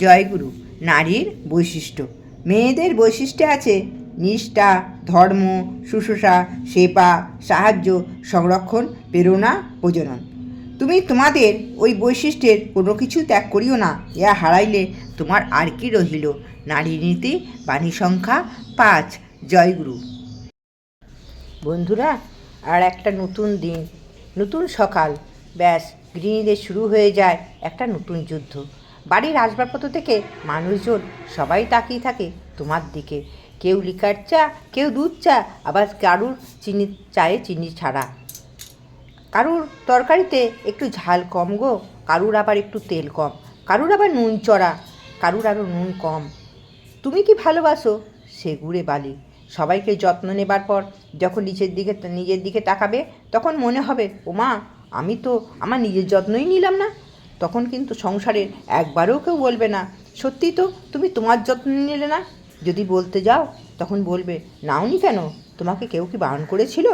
জয়গুরু, নারীর বৈশিষ্ট্য। মেয়েদের বৈশিষ্ট্যে আছে নিষ্ঠা, ধর্ম, শুশ্রূষা, সেবা, সাহায্য, সংরক্ষণ, প্রেরণা, প্রজনন। তুমি তোমাদের ওই বৈশিষ্ট্যের কোনো কিছু ত্যাগ করিও না ইয়া হারাইলে তোমার আর কি রহিল? নারী নীতি, বাণী সংখ্যা, পাঁচ, জয়গুরু। বন্ধুরা, আর একটা নতুন দিন, নতুন সকাল। ব্যাস, গৃহিণীদের শুরু হয়ে যায় একটা নতুন যুদ্ধ। বাড়ির আসবাবপত্র থেকে মানুষজন সবাই তাকিয়ে থাকে তোমার দিকে। কেউ লিকার চা, কেউ দুধ চা, আবার কারুর চিনি, চায়ে চিনি ছাড়া। কারুর তরকারিতে একটু ঝাল কম গো, কারুর আবার একটু তেল কম, কারুর আবার নুন চড়া, কারুর আরও নুন কম। তুমি কি ভালোবাসো? সে গুড়ে বালি। সবাইকে যত্ন নেবার পর যখন নিচের দিকে, নিজের দিকে তাকাবে, তখন মনে হবে, ওমা, আমি তো আমার নিজের যত্নই নিলাম না। তখন কিন্তু সংসারের একবারও কেউ বলবে না, সত্যি তো, তুমি তোমার যত্ন নিলে না? যদি বলতে যাও, তখন বলবে, নাওনি কেন? তোমাকে কেউ কি বারণ করেছিল?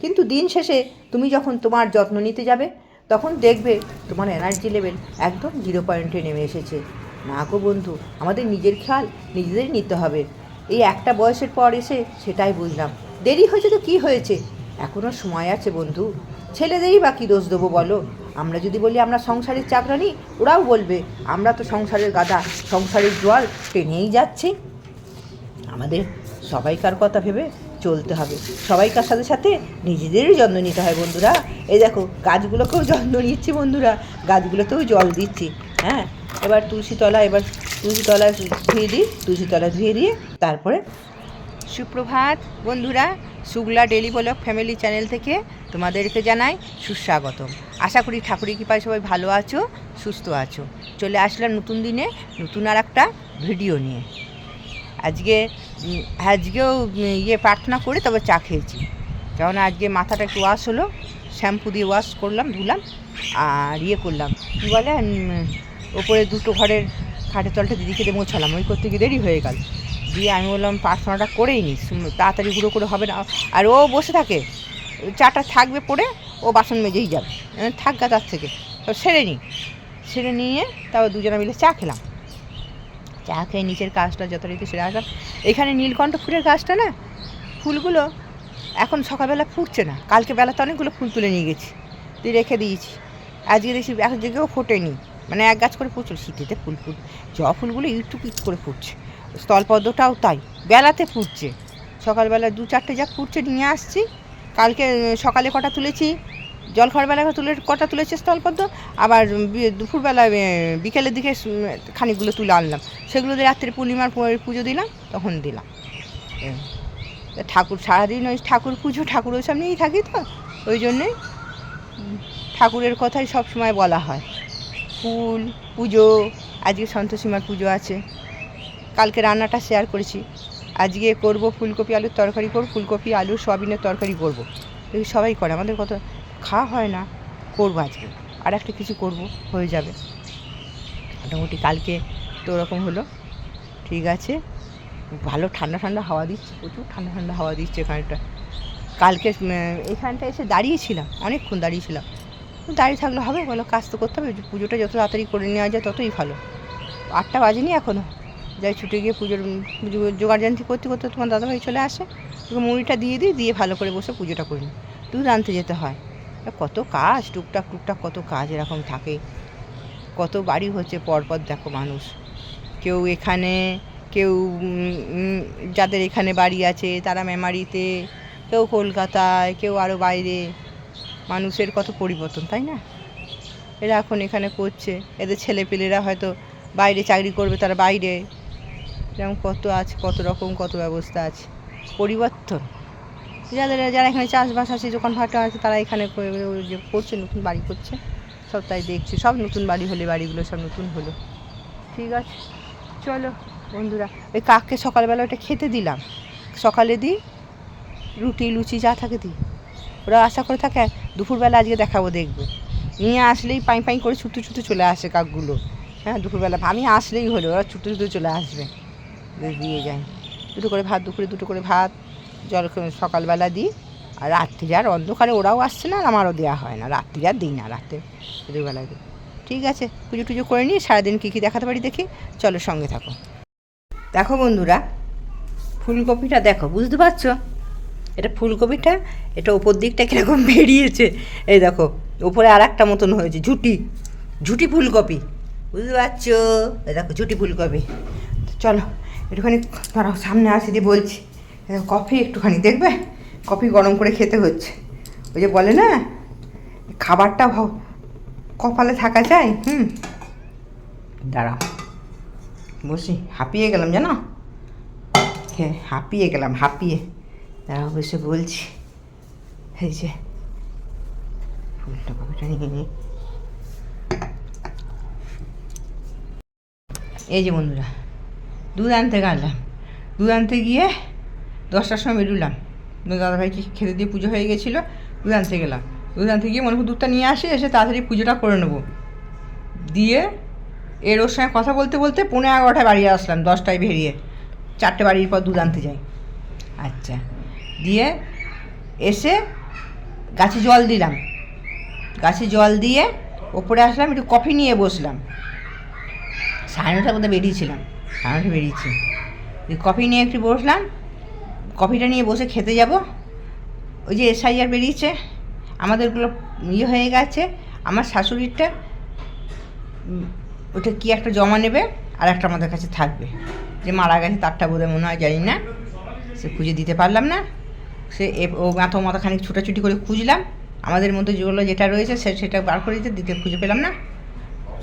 কিন্তু দিন শেষে তুমি যখন তোমার যত্ন নিতে যাবে, তখন দেখবে তোমার এনার্জি লেভেল একদম জিরো পয়েন্টে নেমে এসেছে। না গো বন্ধু, আমাদের নিজের খেয়াল নিজেদেরই নিতে হবে। এই একটা বয়সের পর এসে সেটাই বুঝলাম। দেরি হয়েছে তো কী হয়েছে? এখনও সময় আছে বন্ধু। ছেলেদেরই বা কী দোষ দেবো বলো? আমরা যদি বলি আমরা সংসারের চাকরানি ওরাও বলবে, আমরা তো সংসারের গাদা সংসারের জল টেনেই যাচ্ছি। আমাদের সবাইকার কথা ভেবে চলতে হবে। সবাইকার সাথে সাথে নিজেদেরই যত্ন নিতে হয় বন্ধুরা। এই দেখো, গাছগুলোকেও যত্ন নিচ্ছি বন্ধুরা। গাছগুলোতেও জল দিচ্ছি হ্যাঁ? এবার তুলসী তলা, এবার তুলসী তলা ধুয়ে দিই, তুলসী তলা ধুয়ে দিয়ে তারপরে সুপ্রভাত বন্ধুরা Shukla daily vlog family channel থেকে তোমাদেরকে জানাই সুস্বাগতম। আশা করি ঠাকুরের কৃপায় সবাই ভালো আছো, সুস্থ আছো। চলে আসলাম নতুন দিনে, নতুন আর একটা ভিডিও নিয়ে। আজকে আজকেও ইয়ে প্রার্থনা করে তবে চা খেয়েছি। কারণ আজকে মাথাটা একটু ওয়াশ হলো, শ্যাম্পু দিয়ে ওয়াশ করলাম, ধুলাম, আর ইয়ে করলাম। কী বলে ওপরে দুটো ঘরের খাটের তলটা দিদিকে মোছালাম, ওই করতে গিয়ে দেরি হয়ে গেল। দিয়ে আমি বললাম প্রার্থনাটা করেই নি সুম- তাড়াতাড়ি গুঁড়ো করে হবে না। আর ও বসে থাকে চাটা থাকবে পড়ে ও বাসন মেজেই যাবে। আমি, থাক গা তার থেকে। তো সেরে নিই সেরে নিয়ে তারপর দুজনে মিলে চা খেলাম। চা খেয়ে নিচের কাজটা যথারীতি সেরে আসলাম। এখানে নীলকণ্ঠ ফুলের গাছটা না ফুলগুলো এখন সকালবেলা ফুটছে না। কালকে বেলাতে অনেকগুলো ফুল তুলে নিয়ে গেছি তুই রেখে দিয়েছি। আজকে দেখছি এক জায়গাও ফোটেনি। মানে এক গাছ করে ফুটছিল শীতেতে ফুল ফুল জ ফুলগুলো পিট করে ফুটছে। স্থলপদ্মটাও তাই বেলাতে ফুটছে। সকালবেলা দু চারটে যা ফুটছে নিয়ে আসছি। কালকে সকালে কটা তুলেছি? জল খাওয়ার বেলা তুলে কটা তুলেছে স্থলপদ্ম? আবার দুপুরবেলা বিকেলের দিকে খানিকগুলো তুলে আনলাম। সেগুলো রাত্রে পূর্ণিমার পুজো দিলাম তখন দিলাম। ঠাকুর সারাদিন ওই ঠাকুর পুজো ঠাকুর ওই সামনেই থাকি তো ওই জন্যেই উম, ঠাকুরের কথাই সব সময় বলা হয়। ফুল পুজো আজকে সন্তোষীমার পুজো আছে। কালকে রান্নাটা শেয়ার করেছি। আজকে করব ফুলকপি আলুর তরকারি করব, ফুলকপি, আলু, সয়াবিনের তরকারি করব। দেখি সবাই করে, আমাদের কত, খাওয়া হয় না, করব আজকে। আর একটা কিছু করব, হয়ে যাবে। মোটামুটি কালকে তো ওরকম হলো। ঠিক আছে। ভালো ঠান্ডা ঠান্ডা হাওয়া দিচ্ছে, প্রচুর ঠান্ডা ঠান্ডা হাওয়া দিচ্ছে এখানটা। কালকে এখানটা এসে দাঁড়িয়েছিলাম, অনেকক্ষণ দাঁড়িয়েছিলাম। দাঁড়িয়ে থাকলে হবে, বলো কাজ তো করতে হবে, পুজোটা যত তাড়াতাড়ি করে নেওয়া যায় ততই ভালো। আটটা বাজেনি এখনও যাই ছুটে গিয়ে পুজোর, পুজো জোগাড়জান্তি করতে করতে তোমার দাদাভাই চলে আসে তোকে মুড়িটা দিয়ে দিই, দিয়ে ভালো করে বসে পুজোটা করি। দুধ আনতে যেতে হয়। কত কাজ, টুকটাক টুকটাক কত কাজ এরকম থাকে। কত বাড়ি হচ্ছে পরপর দেখো মানুষ। কেউ এখানে, কেউ যাদের এখানে বাড়ি আছে, তারা মেমারিতে, কেউ কলকাতায়, কেউ আরও বাইরে। মানুষের কত পরিবর্তন, তাই না? এরা এখন এখানে করছে। এদের ছেলেপেলেরা হয়তো বাইরে চাকরি করবে, তারা বাইরে। এরকম কত আছে, কত রকম, কত ব্যবস্থা আছে। পরিবর্তন। যাদের, যারা এখানে চাষবাস আছে দোকান ভাটা আছে, তারা এখানে যে করছে, নতুন বাড়ি করছে। সব তাই দেখছি। সব নতুন বাড়ি হলে, বাড়িগুলো সব নতুন হলো। ঠিক আছে? চলো, বন্ধুরা ওই কাককে সকালবেলা ওটা খেতে দিলাম। সকালে দিই, রুটি, লুচি, যা থাকে দিই। ওরা আশা করে থাকে, দুপুরবেলা আজকে দেখাবো, দেখব। নিয়ে আসলেই পাই পাই করে ছুটে ছুটে চলে আসে কাকগুলো। হ্যাঁ দুপুরবেলা, আমি আসলেই হলো, ওরা ছুটে ছুটে চলে আসবে। দিয়ে যায়। দুটো করে ভাত, দুপুরে দুটো করে ভাত, জল সকালবেলা দিই। আর রাত্রি আর অন্ধকারে ওরাও আসছে না আর আমারও দেওয়া হয় না। রাত্রি আর দিই না রাত্রে দুপুরবেলা দিই। ঠিক আছে, পুজো টুজো করে নিয়ে সারাদিন কী কী দেখাতে পারি দেখি। চলো সঙ্গে থাকো। দেখো বন্ধুরা, ফুলকপিটা দেখো, বুঝতে পারছ? এটা ফুলকপিটা, এটা ওপর দিকটা কীরকম বেরিয়েছে। এই দেখো ওপরে আর একটা মতন হয়েছে, ঝুটি ঝুটি ফুলকপি। বুঝতে পারছ? এই দেখো, ঝুটি ফুলকপি। চলো একটুখানি দাঁড়াও, সামনে আসি দিয়ে বলছি। কফি একটুখানি, দেখবে? কফি গরম করে খেতে হচ্ছে। ওই যে বলে না, খাবারটা কপালে থাকা যায়, হুম? দাঁড়াও। বসি, হাঁপিয়ে গেলাম জানো? হ্যাঁ হাঁপিয়ে গেলাম, হাঁপিয়ে। দাঁড়াও, বসে বলছি। এই যে নিয়ে এই যে বন্ধুরা দুধ আনতে গেলাম দুধ আনতে গিয়ে দশটার সময় বেরোলাম। দাদাভাইকে খেতে দিয়ে পুজো হয়ে গেছিল দুধ আনতে গেলাম। দুধ আনতে গিয়ে মনে করি দুধটা নিয়ে আসি, এসে তাড়াতাড়ি পুজোটা করে নেব। দিয়ে এর ওর সঙ্গে কথা বলতে বলতে পনেরো এগারোটায় বাড়ি আসলাম, দশটায় বেরিয়ে। চারটে বাড়ির পর দুধ আনতে যাই। আচ্ছা। দিয়ে এসে গাছে জল দিলাম। গাছে জল দিয়ে ওপরে আসলাম, একটু কফি নিয়ে বসলাম। সাড়ে নটার মধ্যে বেরিয়েছিলাম। নটা বেরিয়েছি কফি নিয়ে একটু বসলাম। কফিটা নিয়ে বসে খেতে যাব। ওই যে এসআইআর বেরিয়েছে। আমাদেরগুলো ইয়ে হয়ে গেছে। আমার শাশুড়িরটা ওটা কি একটা জমা নেবে আর একটা আমাদের কাছে থাকবে। যে মারা গেছে তারটা বোধহয় মনে হয়, জানি না। সে খুঁজে দিতে পারলাম না। সে ও মাথা মাথা খানিক ছুটাছুটি করে খুঁজলাম। আমাদের মধ্যে যেগুলো যেটা রয়েছে সে, সেটা বার করে দিতে দিতে খুঁজে পেলাম না।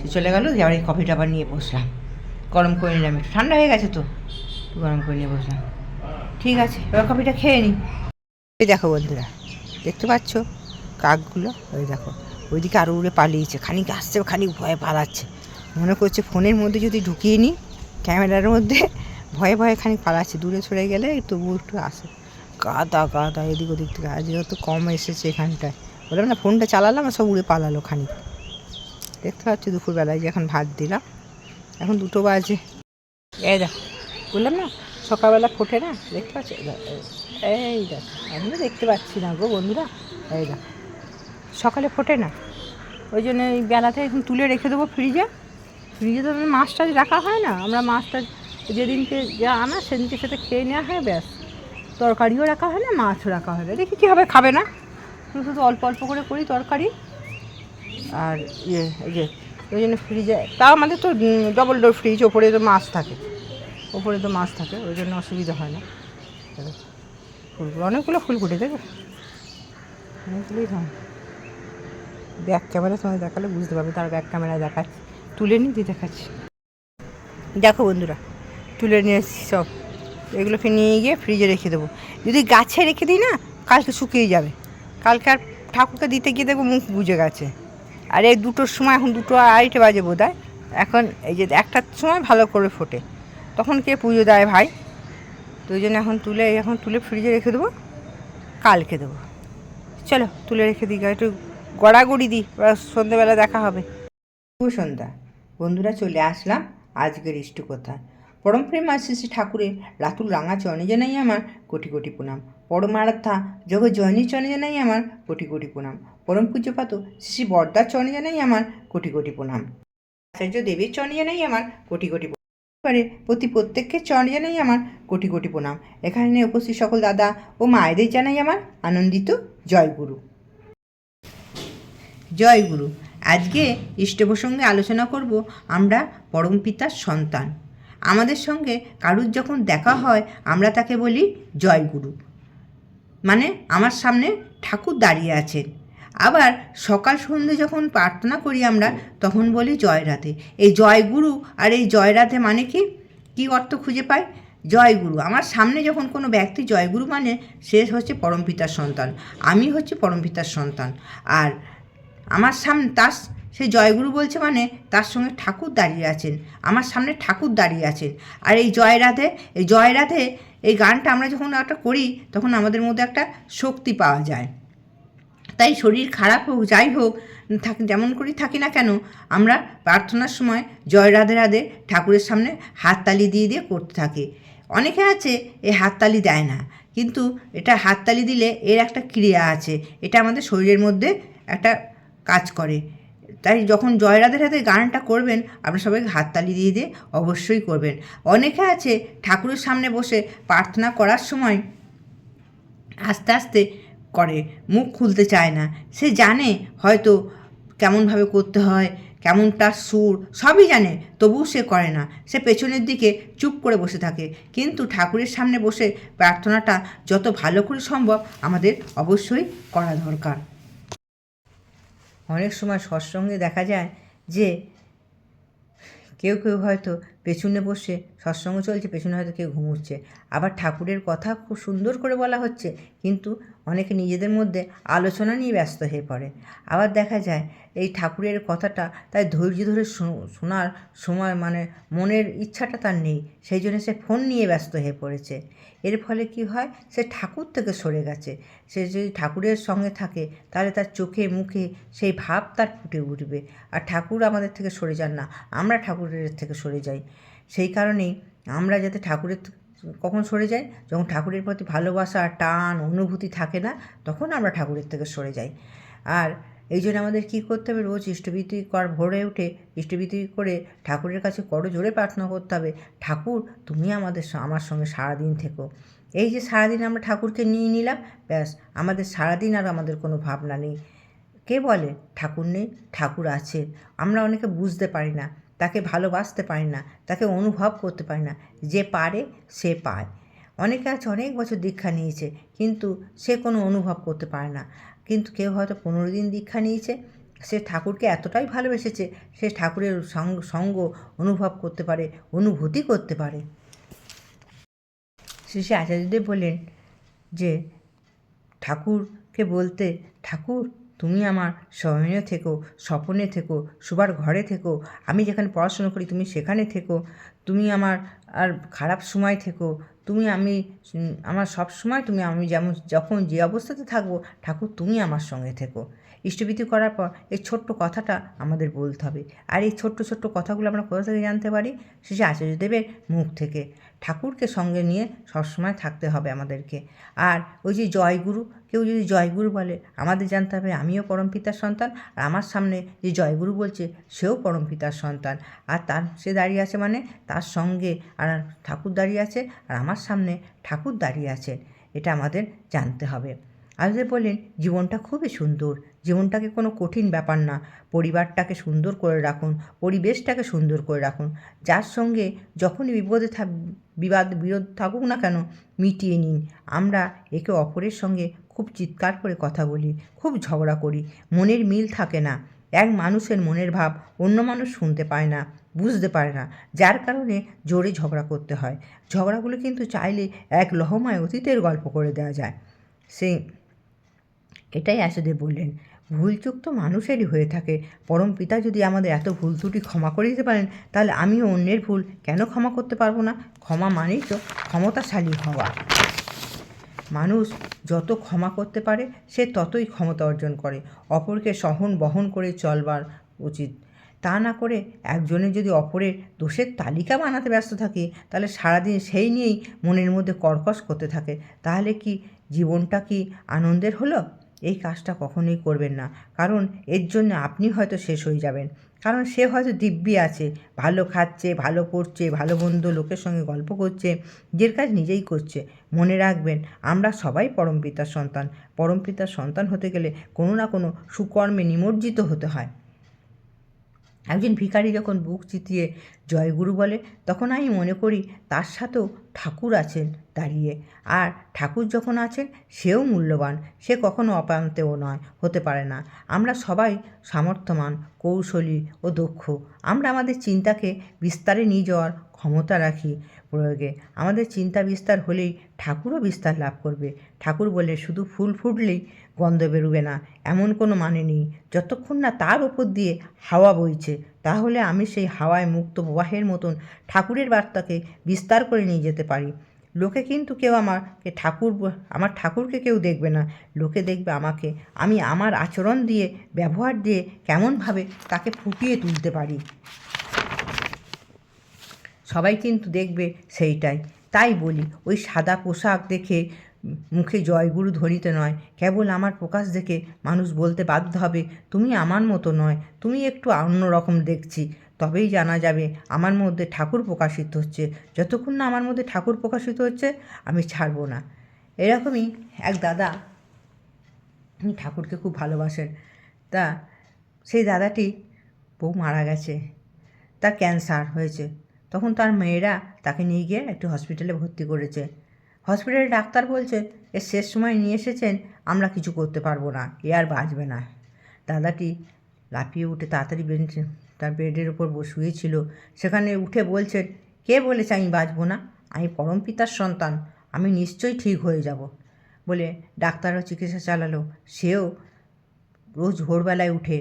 সে চলে গেল, দিয়ে আবার এই কফিটা আবার নিয়ে বসলাম। গরম করে নিলাম একটু। ঠান্ডা হয়ে গেছে তো? গরম করে নিয়ে বসলাম। ঠিক আছে, এবার কফিটা খেয়ে নিই এই দেখো বন্ধুরা, দেখতে পাচ্ছ? কাকগুলো ওই দেখো, ওইদিকে আরও উড়ে পালিয়েছে। খানিক আসছে, খানিক ভয়ে পালাচ্ছে। মনে করছে ফোনের মধ্যে যদি ঢুকিয়ে নিই ক্যামেরার মধ্যে, ভয়ে ভয়ে খানিক পালাচ্ছে। দূরে সরে গেলে তবু একটু আসে। গাদা গাদা, এদিক ওদিক থেকে আজ তো কম এসেছে এখানটায়। বললাম না, ফোনটা চালালাম, সব উড়ে পালালো খানিক। দেখতে পাচ্ছি দুপুরবেলায় যে এখন ভাত দিলাম। এখন দুটো বাজে। এই দেখ বললাম না সকালবেলা ফোটে না? দেখতে পাচ্ছি? এই দেখ, আমি দেখতে পাচ্ছি না গো বন্ধুরা। এই দেখ সকালে ফোটে না। ওই জন্য এই বেলাতে এখন তুলে রেখে দেবো ফ্রিজে। ফ্রিজে তো মাছ টাছ রাখা হয় না। আমরা মাছটা যেদিনকে যা আনা সেদিনকে সেটা খেয়ে নেওয়া হয় ব্যাস। তরকারিও রাখা হয় না মাছও রাখা হয় না। দেখি কী হবে খাবে না? শুধু শুধু অল্প অল্প করে করি তরকারি। আর ইয়ে যে ওই জন্য ফ্রিজে তাও আমাদের তো ডবল ডোর ফ্রিজ ওপরে তো মাছ থাকে। ওপরে তো মাছ থাকে, ওই জন্য অসুবিধা হয় না। ফুলগুলো, অনেকগুলো ফুল ফুটে দেখো অনেকগুলোই হয়। ব্যাক ক্যামেরা তোমায় দেখালে বুঝতে পারবে, তার ব্যাক ক্যামেরায় দেখাচ্ছি তুলে নিয়ে দিয়ে দেখাচ্ছি। দেখো বন্ধুরা, তুলে নিয়ে এসেছি সব। এগুলোকে নিয়ে গিয়ে ফ্রিজে রেখে দেবো। যদি গাছে রেখে দিই না, কালকে শুকিয়ে যাবে। কালকে আর ঠাকুরকে দিতে গিয়ে দেখব মুখ বুঝে গেছে। আর এই দুটোর সময় এখন দুটো আড়াইটে বাজে বোধ এখন এই যে একটার সময় ভালো করে ফোটে। তখন কে পুজো দেয় ভাই? তো ওই জন্য এখন তুলে এখন তুলে ফ্রিজে রেখে দেবো কালকে দেবো। চলো, তুলে রেখে দিই, একটু গড়াগড়ি দিই সন্ধ্যেবেলা দেখা হবে। শুভ সন্ধ্যা। বন্ধুরা চলে আসলাম আজকের ইষ্ট কথা পরম প্রেম শ্রী ঠাকুরের। রাতুল রাঙা চরণে জানাই আমার কোটি কোটি প্রণাম। পরমারাধ্যা যোগ জয়নী চরণে জানাই আমার কোটি কোটি প্রণাম। পরম পূজ্যপাত শ্রী বরদার চরণে জানাই আমার কোটি কোটি প্রণাম। আচার্য দেবীর চরণে জানাই আমার কোটি কোটি প্রণাম। প্রতি প্রত্যেককে চরণে জানাই আমার কোটি কোটি প্রণাম। এখানে উপস্থিত সকল দাদা ও মায়েদের জানাই আমার আনন্দিত জয় গুরু। জয় গুরু। আজকে ইষ্ট প্রসঙ্গে আলোচনা করব আমরা পরম পিতার সন্তান। আমাদের সঙ্গে কারুর যখন দেখা হয়, আমরা তাকে বলি জয়গুরু। মানে আমার সামনে ঠাকুর দাঁড়িয়ে আছেন। আবার সকাল সন্ধ্যে যখন প্রার্থনা করি আমরা, তখন বলি জয় রাধে এই জয়গুরু আর এই জয় রাধে মানে কি? কী অর্থ খুঁজে পাই? জয়গুরু। আমার সামনে যখন কোনো ব্যক্তি জয়গুরু মানে সে হচ্ছে পরমপিতার সন্তান। আমি হচ্ছে পরমপিতার সন্তান। আর আমার সামনে তার সে জয়গুরু বলছে মানে তার সঙ্গে ঠাকুর দাঁড়িয়ে আছেন, আমার সামনে ঠাকুর দাঁড়িয়ে আছেন। আর এই জয় রাধে, এই জয় রাধে, এই গানটা আমরা যখন একটা করি, তখন আমাদের মধ্যে একটা শক্তি পাওয়া যায়। তাই শরীর খারাপ হোক, যাই হোক, থাক, যেমন করি থাকি না কেন, আমরা প্রার্থনার সময় জয় রাধে রাধে ঠাকুরের সামনে হাততালি দিয়ে দিয়ে করতে থাকি। অনেকে আছে এই হাততালি দেয় না, কিন্তু এটা হাততালি দিলে এর একটা ক্রিয়া আছে, এটা আমাদের শরীরের মধ্যে একটা কাজ করে। তাই যখন জয়রাধের হাতে গানটা করবেন, আপনারা সবাইকে হাততালি দিয়ে দিয়ে অবশ্যই করবেন। অনেকে আছে ঠাকুরের সামনে বসে প্রার্থনা করার সময় আস্তে আস্তে করে, মুখ খুলতে চায় না। সে জানে হয়তো কেমনভাবে করতে হয়, কেমন তার সুর, সবই জানে, তবুও সে করে না। সে পেছনের দিকে চুপ করে বসে থাকে। কিন্তু ঠাকুরের সামনে বসে প্রার্থনাটা যত ভালো করে সম্ভব আমাদের অবশ্যই করা দরকার। অনেক সময় সৎসঙ্গে দেখা যায় যে কেউ কেউ হয়তো পেছনে বসে সৎসঙ্গ চলছে, পেছনে হয়তো কেউ ঘুমুচ্ছে। আবার ঠাকুরের কথা খুব সুন্দর করে বলা হচ্ছে, কিন্তু অনেকে নিজেদের মধ্যে আলোচনা নিয়ে ব্যস্ত হয়ে পড়ে। আবার দেখা যায়, এই ঠাকুরের কথাটা তাই ধৈর্য ধরে শোনার সময় মানে মনের ইচ্ছাটা তার নেই, সেই জন্য সে ফোন নিয়ে ব্যস্ত হয়ে পড়েছে। এর ফলে কি হয়, সে ঠাকুর থেকে সরে গেছে। সে যদি ঠাকুরের সঙ্গে থাকে, তাহলে তার চোখে মুখে সেই ভাব তার ফুটে উঠবে। আর ঠাকুর আমাদের থেকে সরে যান না, আমরা ঠাকুরের থেকে সরে যাই। সেই কারণেই আমরা যাতে ঠাকুরের কখন সরে যাই যখন ঠাকুরের প্রতি ভালোবাসা টান, অনুভূতি থাকে না, তখন আমরা ঠাকুরের থেকে সরে যাই। আর এই জন্য আমাদের কী করতে হবে? রোজ ইষ্টভীতি কর ভোরে উঠে ইষ্টভীতি করে ঠাকুরের কাছে করো জোরে প্রার্থনা করতে হবে, ঠাকুর, তুমি আমাদের আমার সঙ্গে সারাদিন থেকো। এই যে সারাদিন আমরা ঠাকুরকে নিয়ে নিলাম, ব্যাস, আমাদের সারাদিন আর আমাদের কোনো ভাবনা নেই। কে বলে? ঠাকুর নেই, ঠাকুর আছে। আমরা অনেকে বুঝতে পারি না। তাকে ভালোবাসতে পারি না, তাকে অনুভব করতে পারি না। যে পারে, সে পায়। অনেকে আছে, অনেক বছর দীক্ষা নিয়েছে, কিন্তু সে কোনো অনুভব করতে পারে না। কিন্তু কেউ হয়তো পনেরো দিন দীক্ষা নিয়েছে, সে ঠাকুরকে এতটাই ভালোবেসেছে, সে ঠাকুরের সঙ্গ অনুভব করতে পারে, অনুভূতি করতে পারে। শ্রী শ্রী আচার্যদেব বললেন যে, ঠাকুরকে বলতে, ঠাকুর তুমি আমার শয়নে থেকো, স্বপনে থেকো শোবার ঘরে থেকো, আমি যেখানে পড়াশুনো করি তুমি সেখানে থেকো, তুমি আমার আর খারাপ সময় থেকো, তুমি আমি, আমার সব সময় তুমি আমি যেমন, যখন যে অবস্থাতে থাকব, ঠাকুর তুমি আমার সঙ্গে থেকো। ইষ্টভীতি করার পর এই ছোট্ট কথাটা আমাদের বলতে হবে। আর এই ছোট্ট ছোট্ট কথাগুলো আমরা কোথা থেকে জানতে পারি? শ্রী আচার্যদেবের মুখ থেকে। ঠাকুরকে সঙ্গে নিয়ে সবসময় থাকতে হবে আমাদেরকে। আর ওই যে জয়গুরু, কেউ যদি জয়গুরু বলে, আমাদের জানতে হবে আমিও পরম পিতার সন্তান, আর আমার সামনে যে জয়গুরু বলছে, সেও পরম পিতার সন্তান। আর তার, সে দাঁড়িয়ে আছে মানে তার সঙ্গে, আর ঠাকুর দাঁড়িয়ে আছে, আর আমার সামনে ঠাকুর দাঁড়িয়ে আছেন। এটা আমাদের জানতে হবে। আজকে বললেন, জীবনটা খুবই সুন্দর। জীবনটাকে কোনো কঠিন ব্যাপার না। পরিবারটাকে সুন্দর করে রাখুন, পরিবেশটাকে সুন্দর করে রাখুন। যার সঙ্গে যখনই বিপদে থাক, বিবাদ, বিরোধ থাকুক না কেন, মিটিয়ে নিন। আমরা একে অপরের সঙ্গে খুব চিৎকার করে কথা বলি, খুব ঝগড়া করি। মনের মিল থাকে না। এক মানুষের মনের ভাব অন্য মানুষ শুনতে পায় না, বুঝতে পারে না। যার কারণে জোরে ঝগড়া করতে হয়। ঝগড়াগুলো কিন্তু চাইলে এক লহমায় অতীতের গল্প করে দেওয়া যায়। সেই, এটাই আসাদেব বললেন। ভুলচুক তো মানুষেরই হয়ে থাকে। পরম পিতা যদি আমাদের এত ভুল ত্রুটি ক্ষমা করে দিতে পারেন, তাহলে আমিও অন্যের ভুল কেন ক্ষমা করতে পারব না? ক্ষমা মানেই তো ক্ষমতাশালী হওয়া। মানুষ যত ক্ষমা করতে পারে, সে ততই ক্ষমতা অর্জন করে। অপরকে সহন বহন করে চলবার উচিত। তা না করে একজনের যদি অপরের দোষের তালিকা বানাতে ব্যস্ত থাকে, তাহলে সারাদিন সেই নিয়েই মনের মধ্যে কর্কশ করতে থাকে। তাহলে কি জীবনটা কি আনন্দের হলো? এই কাজটা কখনোই করবেন না। কারণ এর জন্য আপনি হয়তো শেষ হয়ে যাবেন। কারণ সে হয়তো দিব্যি আছে, ভালো খাচ্ছে, ভালো করছে, ভালো বন্ধু লোকের সঙ্গে গল্প করছে নিজের কাজ নিজেই করছে। মনে রাখবেন, আমরা সবাই পরমপিতার সন্তান। পরমপিতার সন্তান হতে গেলে কোনো না কোনো সুকর্মে নিমজ্জিত হতে হয়। একজন ভিখারি যখন বুক চিতিয়ে জয়গুরু বলে, তখন আমি মনে করি তার সাথেও ঠাকুর আছেন দাঁড়িয়ে। আর ঠাকুর যখন আছেন, সেও মূল্যবান। সে কখনো অপান্তেও নয়, হতে পারে না। আমরা সবাই সামর্থ্যমান কৌশলী ও দক্ষ। আমরা আমাদের চিন্তাকে বিস্তারে নিয়ে যাওয়ার ক্ষমতা রাখি। প্রয়োগে। আমাদের চিন্তা বিস্তার হলেই ঠাকুরও বিস্তার লাভ করবে। ঠাকুর বলে শুধু ফুল ফুটলেই গন্ধ বেরোবে না, এমন কোনো মানে নেই। যতক্ষণ না তার ওপর দিয়ে হাওয়া বইছে, তাহলে আমি সেই হাওয়ায় মুক্ত প্রবাহের মতন ঠাকুরের বার্তাকে বিস্তার করে নিয়ে যেতে পারি। লোকে কিন্তু কেউ আমাকে ঠাকুর আমার ঠাকুরকে কেউ দেখবে না। লোকে দেখবে আমাকে। আমি আমার আচরণ দিয়ে, ব্যবহার দিয়ে কেমনভাবে তাকে ফুটিয়ে তুলতে পারি। সবাই কিন্তু দেখবে সেইটাই। তাই বলি, ওই সাদা পোশাক দেখে মুখে জয়গুরু ধ্বনিতে নয়, কেবল আমার প্রকাশ দেখে মানুষ বলতে বাধ্য হবে, তুমি আমার মতো নয়, তুমি একটু অন্যরকম দেখছি। তবেই জানা যাবে আমার মধ্যে ঠাকুর প্রকাশিত হচ্ছে। যতক্ষণ না আমার মধ্যে ঠাকুর প্রকাশিত হচ্ছে, আমি ছাড়বো না। এরকমই এক দাদা ঠাকুরকে খুব ভালোবাসেন। তা সেই দাদাটি বউ মারা গেছে, তার ক্যান্সার হয়েছে। তখন তার মেয়েরা তাকে নিয়ে গিয়ে একটি হসপিটালে ভর্তি করেছে। হসপিটালে ডাক্তার বলছে এর শেষ সময় নিয়ে এসেছেন, আমরা কিছু করতে পারব না, এ আর বাঁচবে না। দাদাটি লাফিয়ে উঠে তাড়াতাড়ি বেঞ্চ, তার বেডের ওপর শুয়েছিল। সেখানে উঠে বলছেন কে বলেছে আমি বাঁচবো না? আমি পরম পিতার সন্তান, আমি নিশ্চয়ই ঠিক হয়ে যাব। বলে ডাক্তারও চিকিৎসা চালালো। সেও রোজ ভোরবেলায় উঠে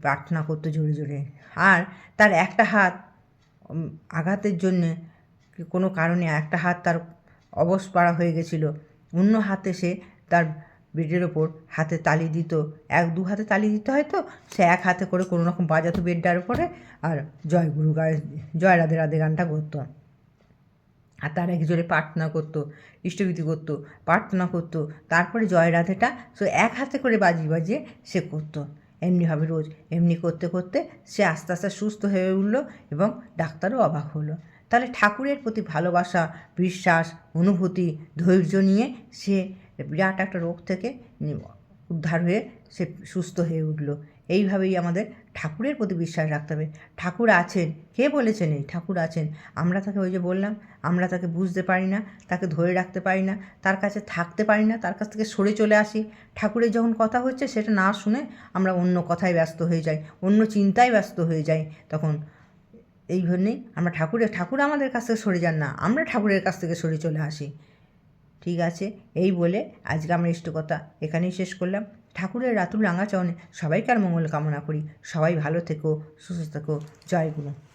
প্রার্থনা করতো জোরে জোরে। আর তার একটা হাত আঘাতের জন্যে কোনো কারণে একটা হাত তার অবশ পাড়া হয়ে গেছিল। অন্য হাতে সে তার বেডের ওপর হাতে তালি দিত। এক দু হাতে তালি দিতে হয় তো? সে এক হাতে করে কোনো রকম বাজাতো বেডটার উপরে আর জয় গুরু গায়ে, জয় রাধে রাধে গানটা করতো। আর তার এক জোরে প্রার্থনা করতো, ইষ্টভীতি করতো, প্রার্থনা করতো। তারপরে জয় রাধেটা সে এক হাতে করে বাজিয়ে বাজিয়ে সে করতো। এমনিভাবে রোজ। এমনি করতে করতে সে আস্তে আস্তে সুস্থ হয়ে উঠল এবং ডাক্তারও অবাক হলো। তাহলে ঠাকুরের প্রতি ভালোবাসা, বিশ্বাস, অনুভূতি, ধৈর্য নিয়ে সে বিরাট একটা রোগ থেকে উদ্ধার হয়ে সে সুস্থ হয়ে উঠল। এইভাবেই আমাদের ঠাকুরের প্রতি বিশ্বাস রাখতে হবে। ঠাকুর আছেন। কে বলেছেন এই? ঠাকুর আছেন। আমরা তাকে ওই যে বললাম, আমরা তাকে বুঝতে পারি না, তাকে ধরে রাখতে পারি না, তার কাছে থাকতে পারি না, তার কাছ থেকে সরে চলে আসি। ঠাকুরের যখন কথা হচ্ছে, সেটা না শুনে আমরা অন্য কথায় ব্যস্ত হয়ে যাই, অন্য চিন্তায় ব্যস্ত হয়ে যাই। তখন এই জন্যেই আমরা ঠাকুরের ঠাকুর আমাদের কাছ থেকে সরে যান না, আমরা ঠাকুরের কাছ থেকে সরে চলে আসি। ঠিক আছে? এই বলে আজকে আমরা ইষ্টকথা এখানেই শেষ করলাম। ঠাকুরের রাতুল রাঙাচরণে সবাইকার মঙ্গল কামনা করি। সবাই ভালো থেকো সুস্থ থেকো। জয় গুরু।